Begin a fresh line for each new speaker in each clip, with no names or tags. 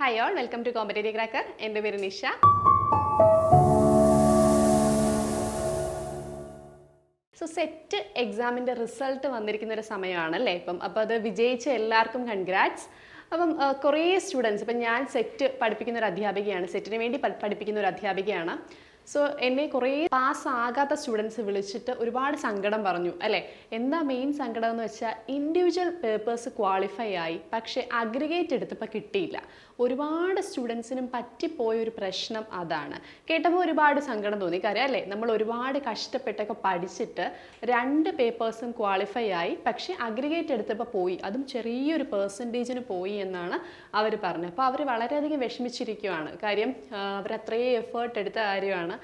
Hi all welcome to competitive cracker എന്റെ പേര് Nisha. So SET എക്സാമിന്റെ റിസൾട്ട് വന്നിരിക്കുന്ന ഒരു സമയമാണല്ലേ ഇപ്പം. അപ്പോൾ അത് വിജയിച്ച എല്ലാവർക്കും കൺഗ്രാറ്റ്സ് അപ്പം കുറേ സ്റ്റുഡൻസ് ഇപ്പം ഞാൻ സെറ്റ് പഠിപ്പിക്കുന്ന ഒരു അധ്യാപികയാണ്. സെറ്റിന് വേണ്ടി പഠിപ്പിക്കുന്ന ഒരു അധ്യാപികയാണ്. സോ എന്നെ കുറേ പാസ് ആകാത്ത സ്റ്റുഡൻസ് വിളിച്ചിട്ട് ഒരുപാട് സങ്കടം പറഞ്ഞു അല്ലേ? എന്താ മെയിൻ സങ്കടം എന്ന് വെച്ചാൽ ഇൻഡിവിജ്വൽ പേപ്പേഴ്സ് ക്വാളിഫൈ ആയി പക്ഷേ അഗ്രിഗേറ്റ് എടുത്തപ്പോൾ കിട്ടിയില്ല. ഒരുപാട് സ്റ്റുഡൻസിനും പറ്റിപ്പോയ ഒരു പ്രശ്നം അതാണ്. കേട്ടപ്പോൾ ഒരുപാട് സങ്കടം തോന്നി. കാര്യം അല്ലേ നമ്മൾ ഒരുപാട് കഷ്ടപ്പെട്ടൊക്കെ പഠിച്ചിട്ട് രണ്ട് പേപ്പേഴ്സും ക്വാളിഫൈ ആയി പക്ഷേ അഗ്രിഗേറ്റ് എടുത്തപ്പോൾ പോയി. അതും ചെറിയൊരു പേഴ്സന്റേജിന് പോയി എന്നാണ് അവർ പറഞ്ഞത്. അപ്പോൾ അവർ വളരെയധികം വിഷമിച്ചിരിക്കുകയാണ് കാര്യം അവർ അത്രയും എഫേർട്ട് എടുത്ത കാര്യമാണ്.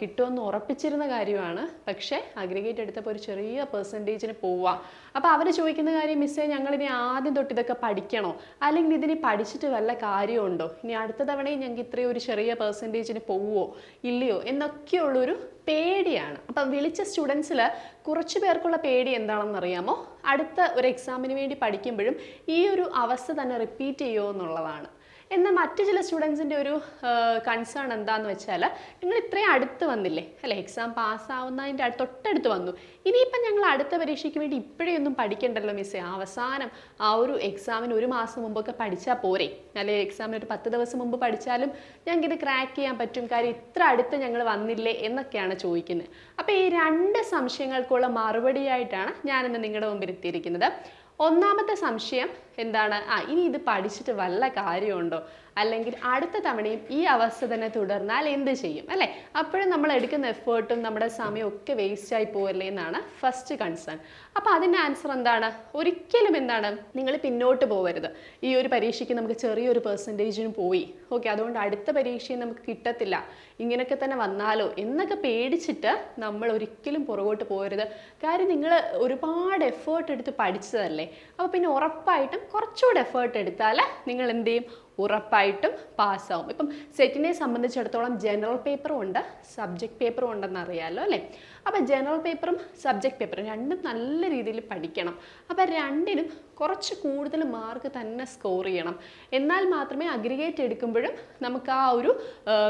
കിട്ടുമെന്ന് ഉറപ്പിച്ചിരുന്ന കാര്യമാണ്. പക്ഷേ അഗ്രിഗേറ്റ് എടുത്തപ്പോൾ ഒരു ചെറിയ പെർസെന്റേജിന് പോവുക അപ്പോൾ അവർ ചോദിക്കുന്ന കാര്യം മിസ്സേ ഞങ്ങളിനി ആദ്യം തൊട്ട് ഇതൊക്കെ പഠിക്കണോ? അല്ലെങ്കിൽ ഇതിനി പഠിച്ചിട്ട് വല്ല കാര്യമുണ്ടോ? ഇനി അടുത്ത തവണയും ഞങ്ങൾക്ക് ഇത്രയും ഒരു ചെറിയ പെർസെന്റേജിന് പോവുമോ ഇല്ലയോ? എന്നൊക്കെയുള്ളൊരു പേടിയാണ്. അപ്പം വിളിച്ച സ്റ്റുഡൻസിൽ കുറച്ച് പേർക്കുള്ള പേടി എന്താണെന്ന് അറിയാമോ? അടുത്ത ഒരു എക്സാമിന് വേണ്ടി പഠിക്കുമ്പോഴും ഈ ഒരു അവസ്ഥ തന്നെ റിപ്പീറ്റ് ചെയ്യുമോ എന്നുള്ളതാണ്. എന്നാൽ മറ്റു ചില സ്റ്റുഡൻസിന്റെ ഒരു കൺസേൺ എന്താണെന്ന് വെച്ചാൽ നിങ്ങൾ ഇത്രയും അടുത്ത് വന്നില്ലേ? അല്ലേ എക്സാം പാസ്സാവുന്നതിന്റെ അടുത്ത് തൊട്ടടുത്ത് വന്നു. ഇനിയിപ്പം ഞങ്ങൾ അടുത്ത പരീക്ഷയ്ക്ക് വേണ്ടി ഇപ്പോഴേ ഒന്നും പഠിക്കണ്ടല്ലോ മിസ്സേ അവസാനം ആ ഒരു എക്സാമിന് ഒരു മാസം മുമ്പൊക്കെ പഠിച്ചാൽ പോരെ. അല്ലെ എക്സാമിന് ഒരു പത്ത് ദിവസം മുമ്പ് പഠിച്ചാലും ഞങ്ങൾക്ക് ഇത് ക്രാക്ക് ചെയ്യാൻ പറ്റും. കാര്യം ഇത്ര അടുത്ത് ഞങ്ങൾ വന്നില്ലേ എന്നൊക്കെയാണ് ചോദിക്കുന്നത്. അപ്പോൾ ഈ രണ്ട് സംശയങ്ങൾക്കുള്ള മറുപടിയായിട്ടാണ് ഞാനിന്ന് നിങ്ങളുടെ മുമ്പിൽ എത്തിയിരിക്കുന്നത്. ഒന്നാമത്തെ സംശയം എന്താണ്? ആ ഇനി ഇത് പഠിച്ചിട്ട് വല്ല കാര്യമുണ്ടോ? അല്ലെങ്കിൽ അടുത്ത തവണയും ഈ അവസ്ഥ തന്നെ തുടർന്നാൽ എന്ത് ചെയ്യും അല്ലേ? അപ്പോഴും നമ്മൾ എടുക്കുന്ന എഫേർട്ടും നമ്മുടെ സമയവും ഒക്കെ വേസ്റ്റ് ആയി പോവല്ലേ എന്നാണ് ഫസ്റ്റ് കൺസേൺ അപ്പോൾ അതിന്റെ ആൻസർ എന്താണ്? ഒരിക്കലും എന്താണ്? നിങ്ങൾ പിന്നോട്ട് പോകരുത് ഈ ഒരു പരീക്ഷയ്ക്ക് നമുക്ക് ചെറിയൊരു പെർസെന്റേജിന് പോയി. ഓക്കെ അതുകൊണ്ട് അടുത്ത പരീക്ഷയും നമുക്ക് കിട്ടത്തില്ല. ഇങ്ങനെയൊക്കെ തന്നെ വന്നാലോ എന്നൊക്കെ പേടിച്ചിട്ട് നമ്മൾ ഒരിക്കലും പുറകോട്ട് പോകരുത് കാര്യം നിങ്ങൾ ഒരുപാട് എഫേർട്ട് എടുത്ത് പഠിച്ചതല്ലേ? അപ്പോൾ പിന്നെ ഉറപ്പായിട്ടും കുറച്ചുകൂടെ എഫേർട്ട് എടുത്താൽ നിങ്ങൾ എന്ത് ചെയ്യും? ഉറപ്പായിട്ടും പാസ്സാവും. ഇപ്പം സെറ്റിനെ സംബന്ധിച്ചിടത്തോളം ജനറൽ പേപ്പറും ഉണ്ട് സബ്ജക്റ്റ് പേപ്പറും ഉണ്ടെന്ന് അറിയാമല്ലോ അല്ലേ? അപ്പോൾ ജനറൽ പേപ്പറും സബ്ജക്റ്റ് പേപ്പറും രണ്ടും നല്ല രീതിയിൽ പഠിക്കണം. അപ്പോൾ രണ്ടിനും കുറച്ച് കൂടുതൽ മാർക്ക് തന്നെ സ്കോർ ചെയ്യണം. എന്നാൽ മാത്രമേ അഗ്രിഗേറ്റ് എടുക്കുമ്പോഴും നമുക്ക് ആ ഒരു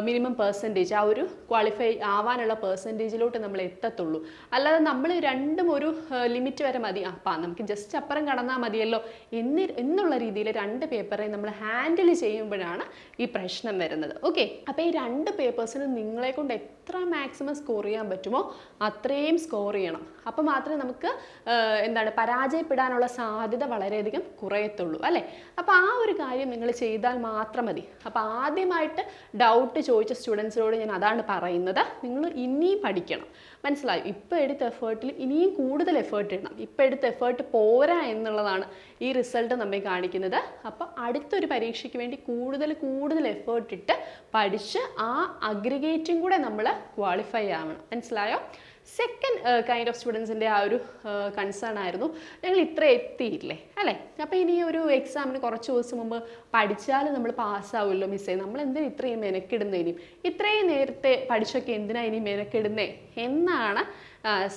മിനിമം പെർസെന്റേജ് ആ ഒരു ക്വാളിഫൈ ആവാനുള്ള പെർസെന്റേജിലോട്ട് നമ്മൾ എത്തത്തുള്ളൂ. അല്ലാതെ നമ്മൾ രണ്ടും ഒരു ലിമിറ്റ് വരെ മതി. അപ്പം നമുക്ക് ജസ്റ്റ് അപ്പുറം കടന്നാൽ മതിയല്ലോ. എന്ന് എന്നുള്ള രീതിയിൽ രണ്ട് പേപ്പറെ നമ്മൾ ഹാൻഡിൽ ചെയ്യുമ്പോഴാണ് ഈ പ്രശ്നം വരുന്നത്. ഓക്കെ അപ്പോൾ ഈ രണ്ട് പേപ്പേഴ്സിനും നിങ്ങളെ കൊണ്ട് എത്ര മാക്സിമം സ്കോർ ചെയ്യാൻ പറ്റുമോ അത്രയും സ്കോർ ചെയ്യണം. അപ്പോൾ മാത്രമേ നമുക്ക് എന്താണ് പരാജയപ്പെടാനുള്ള സാധ്യത വളരെയധികം കുറയത്തുള്ളൂ അല്ലേ? അപ്പോൾ ആ ഒരു കാര്യം നിങ്ങൾ ചെയ്താൽ മാത്രം മതി. അപ്പോൾ ആദ്യമായിട്ട് ഡൗട്ട് ചോദിച്ച സ്റ്റുഡൻസിനോട് ഞാൻ അതാണ് പറയുന്നത്. നിങ്ങൾ ഇനിയും പഠിക്കണം. മനസ്സിലായി? ഇപ്പോൾ എടുത്ത എഫേർട്ടിൽ ഇനിയും കൂടുതൽ എഫേർട്ട് ഇടണം. ഇപ്പോൾ എടുത്ത എഫേർട്ട് പോരാ എന്നുള്ളതാണ് ഈ റിസൾട്ട് നമ്മെ കാണിക്കുന്നത്. അപ്പോൾ അടുത്തൊരു പരീക്ഷയ്ക്ക് വേണ്ടി കൂടുതൽ കൂടുതൽ എഫേർട്ട് ഇട്ട് പഠിച്ച് ആ അഗ്രിഗേറ്റും കൂടെ നമ്മൾ ക്വാളിഫൈ ആവണം. മനസ്സിലായോ? സെക്കൻഡ് കൈൻഡ് ഓഫ് സ്റ്റുഡൻസിന്റെ ആ ഒരു കൺസേൺ ആയിരുന്നു. ഞങ്ങൾ ഇത്ര എത്തിയില്ലേ അല്ലേ? അപ്പോൾ ഇനി ഒരു എക്സാമിന് കുറച്ച് ദിവസം മുമ്പ് പഠിച്ചാൽ നമ്മൾ പാസ്സാവുമല്ലോ മിസ്സേ നമ്മൾ എന്തിനാ ഇത്രയും മെനക്കിടുന്നേ ഇനിയും? ഇത്രയും നേരത്തെ പഠിച്ചൊക്കെ എന്തിനാ ഇനി മെനക്കിടുന്നേ? എന്നാണ്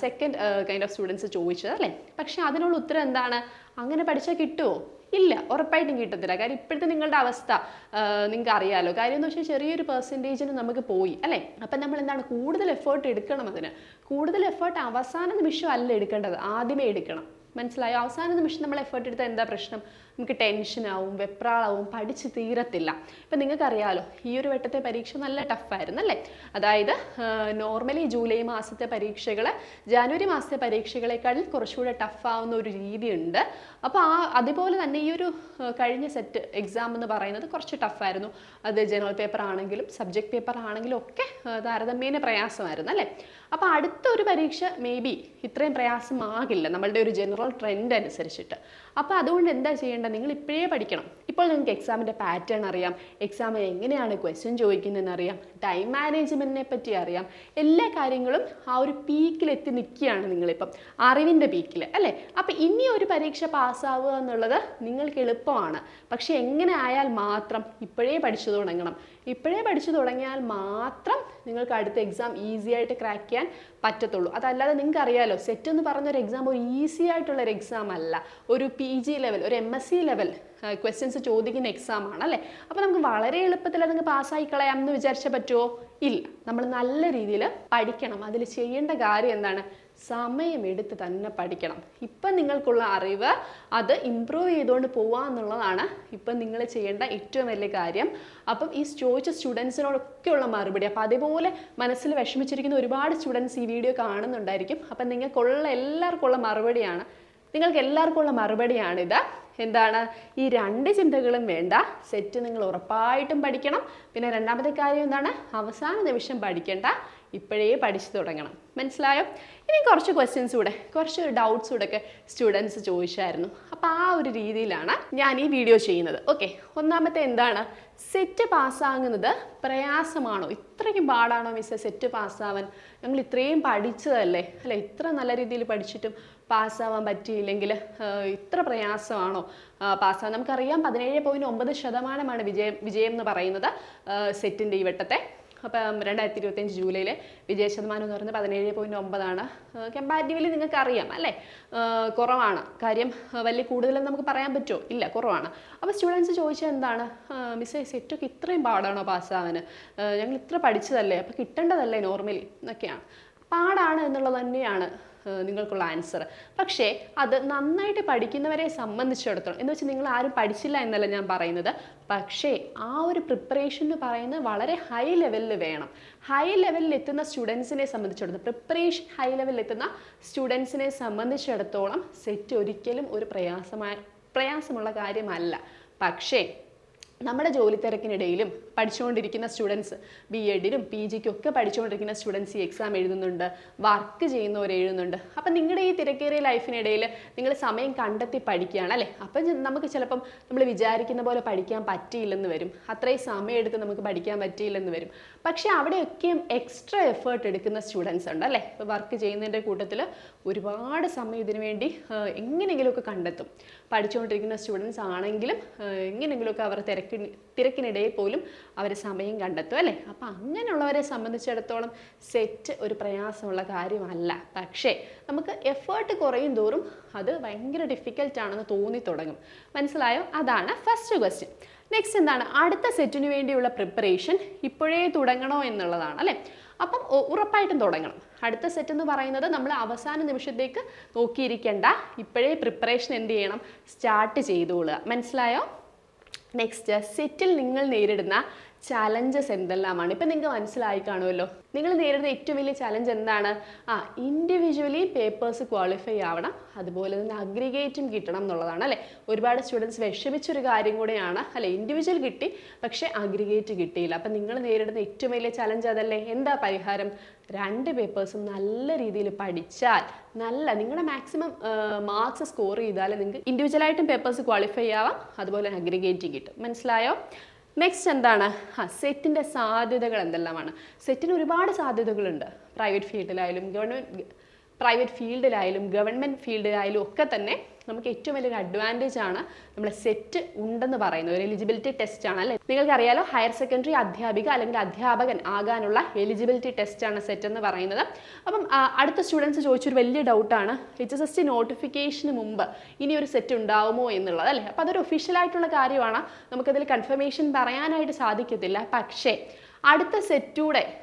സെക്കൻഡ് കൈൻഡ് ഓഫ് സ്റ്റുഡൻസ് ചോദിച്ചത് അല്ലേ? പക്ഷേ അതിനുള്ള ഉത്തരം എന്താണ്? അങ്ങനെ പഠിച്ചാൽ കിട്ടുമോ ഇല്ല ഉറപ്പായിട്ടും കിട്ടത്തില്ല. കാര്യം ഇപ്പോഴത്തെ നിങ്ങളുടെ അവസ്ഥ നിങ്ങൾക്ക് അറിയാലോ കാര്യം എന്ന് വെച്ചാൽ ചെറിയൊരു പെർസെന്റേജിന് നമുക്ക് പോയി അല്ലേ? അപ്പം നമ്മൾ എന്താണ് കൂടുതൽ എഫേർട്ട് എടുക്കണം അതിന്. കൂടുതൽ എഫേർട്ട് അവസാന നിമിഷം അല്ല എടുക്കേണ്ടത് ആദ്യമേ എടുക്കണം. മനസ്സിലായോ? അവസാന നിമിഷം നമ്മൾ എഫേർട്ട് എടുത്താൽ എന്താ പ്രശ്നം? നമുക്ക് ടെൻഷനാവും വെപ്രാളാവും പഠിച്ച് തീരത്തില്ല. ഇപ്പം നിങ്ങൾക്കറിയാലോ ഈ ഒരു വട്ടത്തെ പരീക്ഷ നല്ല ടഫായിരുന്നു അല്ലേ? അതായത് നോർമലി ജൂലൈ മാസത്തെ പരീക്ഷകൾ ജാനുവരി മാസത്തെ പരീക്ഷകളെക്കാൾ കുറച്ചുകൂടെ ടഫാവുന്ന ഒരു രീതിയുണ്ട്. അപ്പോൾ ആ അതുപോലെ തന്നെ ഈ ഒരു കഴിഞ്ഞ സെറ്റ് എക്സാം എന്ന് പറയുന്നത് കുറച്ച് ടഫായിരുന്നു അത് ജനറൽ പേപ്പർ ആണെങ്കിലും സബ്ജക്ട് പേപ്പർ ആണെങ്കിലും ഒക്കെ താരതമ്യേന പ്രയാസമായിരുന്നു അല്ലേ? അപ്പോൾ അടുത്ത ഒരു പരീക്ഷ മേ ബി ഇത്രയും പ്രയാസമാകില്ല നമ്മളുടെ ഒരു ജനറൽ ട്രെൻഡ് അനുസരിച്ചിട്ട്. അപ്പോൾ അതുകൊണ്ട് എന്താ ചെയ്യേണ്ടത്? നിങ്ങൾ ഇപ്പോഴേ പഠിക്കണം. ഇപ്പോൾ നിങ്ങൾക്ക് എക്സാമിന്റെ പാറ്റേൺ അറിയാം. എക്സാം എങ്ങനെയാണ് ക്വസ്റ്റ്യൻ ചോദിക്കുന്നതെന്ന് അറിയാം. ടൈം മാനേജ്മെന്റിനെ പറ്റി അറിയാം. എല്ലാ കാര്യങ്ങളും ആ ഒരു പീക്കിലെത്തി നിൽക്കുകയാണ് നിങ്ങളിപ്പം. അറിവിന്റെ പീക്കിൽ അല്ലേ? അപ്പം ഇനി ഒരു പരീക്ഷ പാസ്സാവുക എന്നുള്ളത് നിങ്ങൾക്ക് എളുപ്പമാണ്. പക്ഷേ എങ്ങനെ ആയാൽ മാത്രം ഇപ്പോഴേ പഠിച്ചു തുടങ്ങണം. ഇപ്പോഴേ പഠിച്ചു തുടങ്ങിയാൽ മാത്രം നിങ്ങൾക്ക് അടുത്ത എക്സാം ഈസി ആയിട്ട് ക്രാക്ക് ചെയ്യാൻ പറ്റത്തുള്ളൂ. അതല്ലാതെ നിങ്ങൾക്ക് അറിയാലോ സെറ്റ് എന്ന് പറഞ്ഞൊരു എക്സാം ഒരു ഈസി ആയിട്ടുള്ള ഒരു എക്സാം അല്ല. ഒരു പി ജി ലെവൽ ഒരു M S C level questions ചോദിക്കുന്ന എക്സാം ആണ് അല്ലേ? അപ്പോൾ നമുക്ക് വളരെ എളുപ്പത്തിൽ അതങ്ങ് പാസ്സായി കളയാം എന്ന് വിചാരിച്ചാൽ പറ്റുമോ ഇല്ല. നമ്മൾ നല്ല രീതിയിൽ പഠിക്കണം. അതിൽ ചെയ്യേണ്ട കാര്യം എന്താണ്? സമയമെടുത്ത് തന്നെ പഠിക്കണം. ഇപ്പം നിങ്ങൾക്കുള്ള അറിവ് അത് ഇമ്പ്രൂവ് ചെയ്തുകൊണ്ട് പോവുക എന്നുള്ളതാണ് ഇപ്പം നിങ്ങൾ ചെയ്യേണ്ട ഏറ്റവും വലിയ കാര്യം. അപ്പം ഈ ചോദിച്ച സ്റ്റുഡൻസിനോടൊക്കെയുള്ള മറുപടി. അപ്പം അതേപോലെ മനസ്സിൽ വിഷമിച്ചിരിക്കുന്ന ഒരുപാട് സ്റ്റുഡൻസ് ഈ വീഡിയോ കാണുന്നുണ്ടായിരിക്കും. അപ്പം നിങ്ങൾക്കുള്ള എല്ലാവർക്കുള്ള മറുപടിയാണ്. നിങ്ങൾക്ക് എല്ലാവർക്കുള്ള മറുപടിയാണ് മറുപടിയാണിത്. എന്താണ്? ഈ രണ്ട് ചിന്തകളും വേണ്ട. സെറ്റ് നിങ്ങൾ ഉറപ്പായിട്ടും പഠിക്കണം. പിന്നെ രണ്ടാമത്തെ കാര്യം എന്താണ്? അവസാന നിമിഷം പഠിക്കേണ്ട. ഇപ്പോഴേ പഠിച്ചു തുടങ്ങണം. മനസ്സിലായോ? ഇനി കുറച്ച് ക്വസ്റ്റ്യൻസ് കൂടെ കുറച്ച് ഡൗട്ട്സ് കൂടെ ഒക്കെ സ്റ്റുഡൻസ് ചോദിച്ചായിരുന്നു. അപ്പോൾ ആ ഒരു രീതിയിലാണ് ഞാൻ ഈ വീഡിയോ ചെയ്യുന്നത്. ഓക്കെ ഒന്നാമത്തെ എന്താണ്? സെറ്റ് പാസ്സാകുന്നത് പ്രയാസമാണോ? ഇത്രയ്ക്കും പാടാണോ മിസ്സെ സെറ്റ് പാസ്സാവാൻ? ഞങ്ങൾ ഇത്രയും പഠിച്ചതല്ലേ? അല്ലെ ഇത്ര നല്ല രീതിയിൽ പഠിച്ചിട്ടും പാസ്സാവാൻ പറ്റിയില്ലെങ്കിൽ ഇത്ര പ്രയാസമാണോ പാസ്സാവാൻ? നമുക്കറിയാം പതിനേഴ് പോയിന്റ് ഒമ്പത് ശതമാനമാണ് വിജയം വിജയം എന്ന് പറയുന്നത് സെറ്റിന്റെ ഈ വട്ടത്തെ. അപ്പം രണ്ടായിരത്തി ഇരുപത്തഞ്ച് ജൂലൈയിലെ വിജയ ശതമാനം എന്ന് പറയുന്നത് പതിനേഴ് പോയിന്റ് ഒമ്പതാണ്. കമ്പാരിറ്റീവ്ലി നിങ്ങൾക്ക് അറിയാം അല്ലേ? കുറവാണ്. കാര്യം വലിയ കൂടുതലെന്ന് നമുക്ക് പറയാൻ പറ്റുമോ ഇല്ല കുറവാണ്. അപ്പോൾ സ്റ്റുഡൻസ് ചോദിച്ചാൽ എന്താണ്? മിസ്സേ സെറ്റൊക്കെ ഇത്രയും പാടാണോ പാസ്സാവാൻ ഞങ്ങൾ ഇത്ര പഠിച്ചതല്ലേ? അപ്പോൾ കിട്ടേണ്ടതല്ലേ നോർമലി? എന്നൊക്കെയാണ്. പാടാണ് എന്നുള്ളത് തന്നെയാണ്. നിങ്ങൾക്കുള്ള ആൻസർ പക്ഷേ അത് നന്നായിട്ട് പഠിക്കുന്നവരെ സംബന്ധിച്ചിടത്തോളം എന്ന് വെച്ചാൽ നിങ്ങൾ ആരും പഠിച്ചില്ല എന്നല്ല ഞാൻ പറയുന്നത് പക്ഷേ ആ ഒരു പ്രിപ്പറേഷൻ എന്ന് പറയുന്നത് വളരെ ഹൈ ലെവലിൽ വേണം. ഹൈ ലെവലിൽ എത്തുന്ന സ്റ്റുഡൻസിനെ സംബന്ധിച്ചിടത്തോളം പ്രിപ്പറേഷൻ ഹൈ ലെവലിൽ എത്തുന്ന സ്റ്റുഡൻസിനെ സംബന്ധിച്ചിടത്തോളം സെറ്റ് ഒരിക്കലും ഒരു പ്രയാസമായ പ്രയാസമുള്ള കാര്യമല്ല. പക്ഷേ നമ്മുടെ ജോലി തിരക്കിനിടയിലും പഠിച്ചുകൊണ്ടിരിക്കുന്ന സ്റ്റുഡൻസ് ബി എഡിനും പി ജിക്കും ഒക്കെ പഠിച്ചുകൊണ്ടിരിക്കുന്ന സ്റ്റുഡൻസ് ഈ എക്സാം എഴുതുന്നുണ്ട് വർക്ക് ചെയ്യുന്നവർ എഴുതുന്നുണ്ട്. അപ്പം നിങ്ങളുടെ ഈ തിരക്കേറിയ ലൈഫിനിടയിൽ നിങ്ങൾ സമയം കണ്ടെത്തി പഠിക്കുകയാണ് അല്ലേ? അപ്പം നമുക്ക് ചിലപ്പം നമ്മൾ വിചാരിക്കുന്ന പോലെ പഠിക്കാൻ പറ്റിയില്ലെന്ന് വരും. അത്രയും സമയമെടുത്ത് നമുക്ക് പഠിക്കാൻ പറ്റിയില്ലെന്ന് വരും. പക്ഷേ അവിടെയൊക്കെയും എക്സ്ട്രാ എഫേർട്ട് എടുക്കുന്ന സ്റ്റുഡൻസ് ഉണ്ട് അല്ലേ? ഇപ്പോൾ വർക്ക് ചെയ്യുന്നതിന്റെ കൂട്ടത്തിൽ ഒരുപാട് സമയം ഇതിനു വേണ്ടി എങ്ങനെയെങ്കിലുമൊക്കെ കണ്ടെത്തും. പഠിച്ചുകൊണ്ടിരിക്കുന്ന സ്റ്റുഡൻസ് ആണെങ്കിലും എങ്ങനെയെങ്കിലുമൊക്കെ അവർ തിരക്ക് തിരക്കിനിടയിൽ പോലും അവർ സമയം കണ്ടെത്തും അല്ലേ? അപ്പം അങ്ങനെയുള്ളവരെ സംബന്ധിച്ചിടത്തോളം സെറ്റ് ഒരു പ്രയാസമുള്ള കാര്യമല്ല. പക്ഷേ നമുക്ക് എഫേർട്ട് കുറയും തോറും അത് ഭയങ്കര ഡിഫിക്കൽട്ടാണെന്ന് തോന്നി തുടങ്ങും. മനസ്സിലായോ? അതാണ് ഫസ്റ്റ് ക്വസ്റ്റ്യൻ നെക്സ്റ്റ് എന്താണ്? അടുത്ത സെറ്റിന് വേണ്ടിയുള്ള പ്രിപ്പറേഷൻ ഇപ്പോഴേ തുടങ്ങണോ എന്നുള്ളതാണ് അല്ലേ? അപ്പം ഉറപ്പായിട്ടും തുടങ്ങണം. അടുത്ത സെറ്റ് എന്ന് പറയുന്നത് നമ്മൾ അവസാന നിമിഷത്തേക്ക് നോക്കിയിരിക്കേണ്ട. ഇപ്പോഴേ പ്രിപ്പറേഷൻ എന്ത് ചെയ്യണം? സ്റ്റാർട്ട് ചെയ്തോളുക. മനസ്സിലായോ? നെക്സ്റ്റ് സെറ്റിൽ നിങ്ങൾ നേരിടുന്ന ചലഞ്ചസ് എന്തെല്ലാമാണ്? ഇപ്പം നിങ്ങൾക്ക് മനസ്സിലായി കാണുമല്ലോ. നിങ്ങൾ നേരിടുന്ന ഏറ്റവും വലിയ ചലഞ്ച് എന്താണ്? ആ ഇൻഡിവിജ്വലി പേപ്പേഴ്സ് ക്വാളിഫൈ ആവണം അതുപോലെ തന്നെ അഗ്രിഗേറ്റും കിട്ടണം എന്നുള്ളതാണ് അല്ലേ? ഒരുപാട് സ്റ്റുഡൻസ് വിഷമിച്ചൊരു കാര്യം കൂടെയാണ്. അല്ലെ ഇൻഡിവിജ്വൽ കിട്ടി പക്ഷേ അഗ്രിഗേറ്റ് കിട്ടിയില്ല. അപ്പം നിങ്ങൾ നേരിടുന്ന ഏറ്റവും വലിയ ചലഞ്ച് അതല്ലേ? എന്താ പരിഹാരം? രണ്ട് പേപ്പേഴ്സും നല്ല രീതിയിൽ പഠിച്ചാൽ നല്ല നിങ്ങളുടെ മാക്സിമം മാർക്സ് സ്കോർ ചെയ്താൽ നിങ്ങൾക്ക് ഇൻഡിവിജ്വലായിട്ടും പേപ്പേഴ്സ് ക്വാളിഫൈ ആവാം അതുപോലെ അഗ്രിഗേറ്റ് കിട്ടും. മനസ്സിലായോ? നെക്സ്റ്റ് എന്താണ്? ആ സെറ്റിന്റെ സാധ്യതകൾ എന്തെല്ലാമാണ്? സെറ്റിന് ഒരുപാട് സാധ്യതകളുണ്ട്. പ്രൈവറ്റ് ഫീൽഡിലായാലും ഗവൺമെന്റ് പ്രൈവറ്റ് ഫീൽഡിലായാലും ഗവൺമെന്റ് ഫീൽഡിലായാലും ഒക്കെ തന്നെ നമുക്ക് ഏറ്റവും വലിയൊരു അഡ്വാന്റേജ് ആണ് നമ്മളെ സെറ്റ് ഉണ്ടെന്ന് പറയുന്നത്. ഒരു എലിജിബിലിറ്റി ടെസ്റ്റ് ആണ്. അല്ലേ? നിങ്ങൾക്കറിയാലോ ഹയർ സെക്കൻഡറി അധ്യാപിക അല്ലെങ്കിൽ അധ്യാപകൻ ആകാനുള്ള എലിജിബിലിറ്റി ടെസ്റ്റ് ആണ് സെറ്റ് എന്ന് പറയുന്നത്. അപ്പം അടുത്ത സ്റ്റുഡൻസ് ചോദിച്ചൊരു വലിയ ഡൗട്ടാണ് എച്ച് എസ് എസ് ടി നോട്ടിഫിക്കേഷന് മുമ്പ് ഇനി ഒരു സെറ്റ് ഉണ്ടാവുമോ എന്നുള്ളത് അല്ലേ? അപ്പോൾ അതൊരു ഒഫീഷ്യലായിട്ടുള്ള കാര്യമാണ്. നമുക്കതിൽ കൺഫർമേഷൻ പറയാനായിട്ട് സാധിക്കത്തില്ല. പക്ഷേ അടുത്ത സെറ്റൂടെ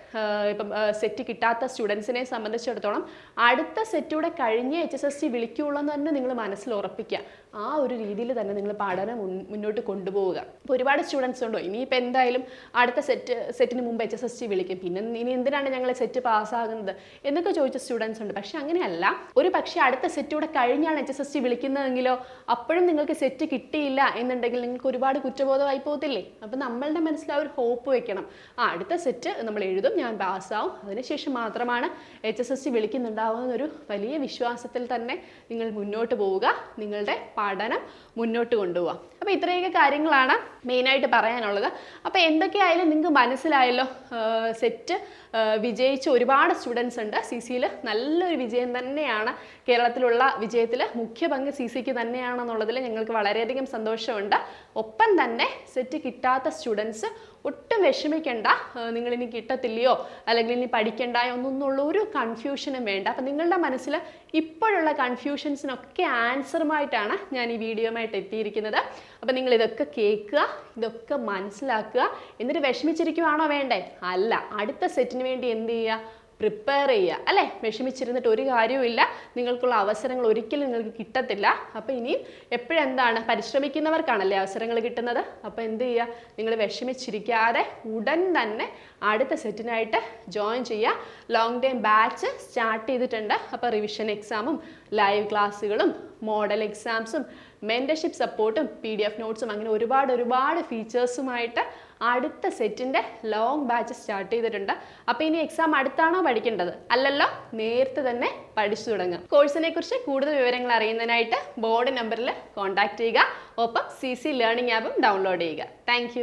ഇപ്പം സെറ്റ് കിട്ടാത്ത സ്റ്റുഡൻസിനെ സംബന്ധിച്ചിടത്തോളം അടുത്ത സെറ്റൂടെ കഴിഞ്ഞ് എച്ച് എസ് എസ് സി വിളിക്കുള്ളൂ എന്ന് തന്നെ നിങ്ങൾ മനസ്സിൽ ഉറപ്പിക്കുക. ആ ഒരു രീതിയിൽ തന്നെ നിങ്ങൾ പഠനം മുന്നോട്ട് കൊണ്ടുപോവുക. ഇപ്പോൾ ഒരുപാട് സ്റ്റുഡൻസ് ഉണ്ടോ? ഇനിയിപ്പോൾ എന്തായാലും അടുത്ത സെറ്റ് സെറ്റിന് മുമ്പ് എച്ച് എസ് എസ് സി വിളിക്കും. പിന്നെ ഇനി എന്തിനാണ് ഞങ്ങൾ സെറ്റ് പാസ്സാകുന്നത് എന്നൊക്കെ ചോദിച്ച സ്റ്റുഡൻസ് ഉണ്ട്. പക്ഷെ അങ്ങനെയല്ല. ഒരു പക്ഷേ അടുത്ത സെറ്റൂടെ കഴിഞ്ഞാണ് എച്ച് എസ് എസ് സി വിളിക്കുന്നതെങ്കിലോ അപ്പോഴും നിങ്ങൾക്ക് സെറ്റ് കിട്ടിയില്ല എന്നുണ്ടെങ്കിൽ നിങ്ങൾക്ക് ഒരുപാട് കുറ്റബോധമായി പോകത്തില്ലേ? അപ്പോൾ നമ്മളുടെ മനസ്സിൽ ആ ഒരു ഹോപ്പ് വെക്കണം. ആ അടുത്ത സെറ്റ് നമ്മൾ എഴുതും. ഞാൻ പാസ്സാവും അതിനുശേഷം മാത്രമാണ് എച്ച് എസ് എസ് സി വിളിക്കുന്നുണ്ടാവുന്നൊരു വലിയ വിശ്വാസത്തിൽ തന്നെ നിങ്ങൾ മുന്നോട്ട് പോവുക. നിങ്ങളുടെ പഠനം മുന്നോട്ട് കൊണ്ടുപോകാം അപ്പോൾ ഇത്രയൊക്കെ കാര്യങ്ങളാണ് മെയിനായിട്ട് പറയാനുള്ളത്. അപ്പോൾ എന്തൊക്കെയായാലും നിങ്ങൾക്ക് മനസ്സിലായല്ലോ സെറ്റ് വിജയിച്ച ഒരുപാട് സ്റ്റുഡൻസ് ഉണ്ട്. സി സിയിൽ നല്ലൊരു വിജയം തന്നെയാണ് കേരളത്തിലുള്ള വിജയത്തിൽ. മുഖ്യ പങ്ക് സി സിക്ക് തന്നെയാണെന്നുള്ളതിൽ ഞങ്ങൾക്ക് വളരെയധികം സന്തോഷമുണ്ട്. ഒപ്പം തന്നെ സെറ്റ് കിട്ടാത്ത സ്റ്റുഡൻസ് ഒട്ടും വിഷമിക്കേണ്ട. നിങ്ങളിനി കിട്ടത്തില്ലയോ അല്ലെങ്കിൽ ഇനി പഠിക്കണ്ടായോ ഒന്നൊന്നുള്ള ഒരു കൺഫ്യൂഷനും വേണ്ട. അപ്പം നിങ്ങളുടെ മനസ്സിൽ ഇപ്പോഴുള്ള കൺഫ്യൂഷൻസിനൊക്കെ ആൻസറുമായിട്ടാണ് ഞാൻ ഈ വീഡിയോയുമായിട്ട് എത്തിയിരിക്കുന്നത്. അപ്പം നിങ്ങൾ ഇതൊക്കെ കേൾക്കുക ഇതൊക്കെ മനസ്സിലാക്കുക. എന്നിട്ട് വിഷമിച്ചിരിക്കുവാണോ വേണ്ടേ? അല്ല. അടുത്ത സെറ്റിന് വേണ്ടി എന്ത് ചെയ്യുക? പ്രിപ്പയർ ചെയ്യുക. അല്ലേ? വിഷമിച്ചിരുന്നിട്ട് ഒരു കാര്യവുമില്ല നിങ്ങൾക്കുള്ള അവസരങ്ങൾ ഒരിക്കലും നിങ്ങൾക്ക് കിട്ടത്തില്ല. അപ്പോൾ ഇനിയും എപ്പോഴെന്താണ്? പരിശ്രമിക്കുന്നവർക്കാണല്ലേ അവസരങ്ങൾ കിട്ടുന്നത്? അപ്പോൾ എന്ത് ചെയ്യുക? നിങ്ങൾ വിഷമിച്ചിരിക്കാതെ ഉടൻ തന്നെ അടുത്ത സെറ്റിനായിട്ട് ജോയിൻ ചെയ്യുക. ലോങ് ടൈം ബാച്ച് സ്റ്റാർട്ട് ചെയ്തിട്ടുണ്ട്. അപ്പോൾ റിവിഷൻ എക്സാമും ലൈവ് ക്ലാസ്സുകളും മോഡൽ എക്സാംസും മെന്റർഷിപ്പ് സപ്പോർട്ടും പി ഡി എഫ് നോട്ട്സും അങ്ങനെ ഒരുപാട് ഒരുപാട് ഫീച്ചേഴ്സുമായിട്ട് അടുത്ത സെറ്റിന്റെ ലോങ് ബാച്ച് സ്റ്റാർട്ട് ചെയ്തിട്ടുണ്ട്. അപ്പോൾ ഇനി എക്സാം അടുത്താണോ പഠിക്കേണ്ടത്? അല്ലല്ലോ നേരത്തെ തന്നെ പഠിച്ചു തുടങ്ങുക കോഴ്സിനെ കുറിച്ച് കൂടുതൽ വിവരങ്ങൾ അറിയുന്നതിനായിട്ട് ബോർഡ് നമ്പറിൽ കോൺടാക്ട് ചെയ്യുക. ഒപ്പം സി സി ലേണിംഗ് ആപ്പും ഡൗൺലോഡ് ചെയ്യുക. താങ്ക്